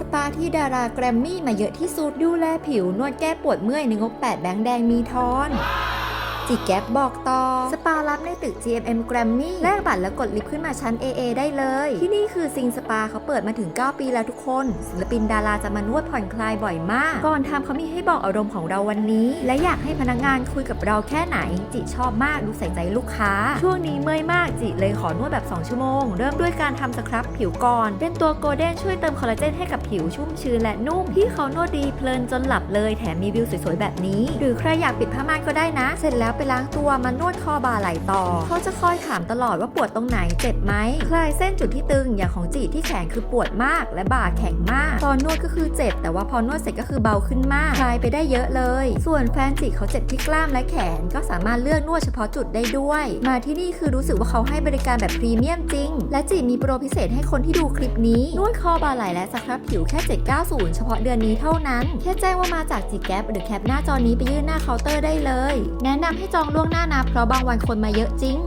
สปาที่ดาราแกรมมี่มาเยอะที่สุดดูแลผิวนวดแก้ปวดเมื่อยในงบ8แบงค์แดงมีทอน จิแก๊ปบอกต่อ สปารับในตึก GMM Grammy แลกบัตรแล้วกดลิฟต์ขึ้นมาชั้น AA ได้เลย ที่นี่คือซิงสปาเขาเปิดมาถึง 9 ปีแล้วทุกคน ศิลปินดาราจะมานวดผ่อนคลายบ่อยมาก ก่อนทำเขามีให้บอกอารมณ์ของเราวันนี้ และอยากให้พนักงานคุยกับเราแค่ไหน จิชอบมากดูใส่ใจลูกค้า ช่วงนี้เมื่อยมากจิเลยขอนวดแบบ 2 ชั่วโมง เริ่มด้วยการทำสครับผิวก่อน เป็นตัวโกลเด้นช่วยเติมคอลลาเจนให้กับผิวชุ่มชื้นและนุ่มที่เขานวดดีเพลินจนหลับเลยแถมมีวิวสวยๆแบบนี้ หรือใครอยากปิดผ้าม่านก็ได้นะ เสร็จแล้วไปล้างตัวมานวดคอบ่าไหล่ต่อ เขาจะคอยถามตลอดว่าปวดตรงไหนเจ็บไหมคลายเส้นจุดที่ตึงอย่างของจีที่แขนคือปวดมาก และบ่าแข็งมาก ตอนนวดก็คือเจ็บ แต่ว่าพอนวดเสร็จก็คือเบาขึ้นมากคลายไปได้เยอะเลย ส่วนแฟนจีเขาเจ็บที่กล้ามและแขนก็สามารถเลือกนวดเฉพาะจุดได้ด้วย มาที่นี่คือรู้สึกว่าเขาให้บริการแบบพรีเมียมจริง และจีมีโปรพิเศษให้คนที่ดูคลิปนี้นวดคอบ่าไหล่และสครับผิวแค่ 790 เฉพาะเดือนนี้เท่านั้น แค่แจ้งว่ามาจากจีแกปหรือแคปหน้าจอนี้ไปยื่นหน้าเคาน์เตอร์ได้เลย แนะนำให้จองล่วงหน้านะเพราะบางวันคนมาเยอะจริง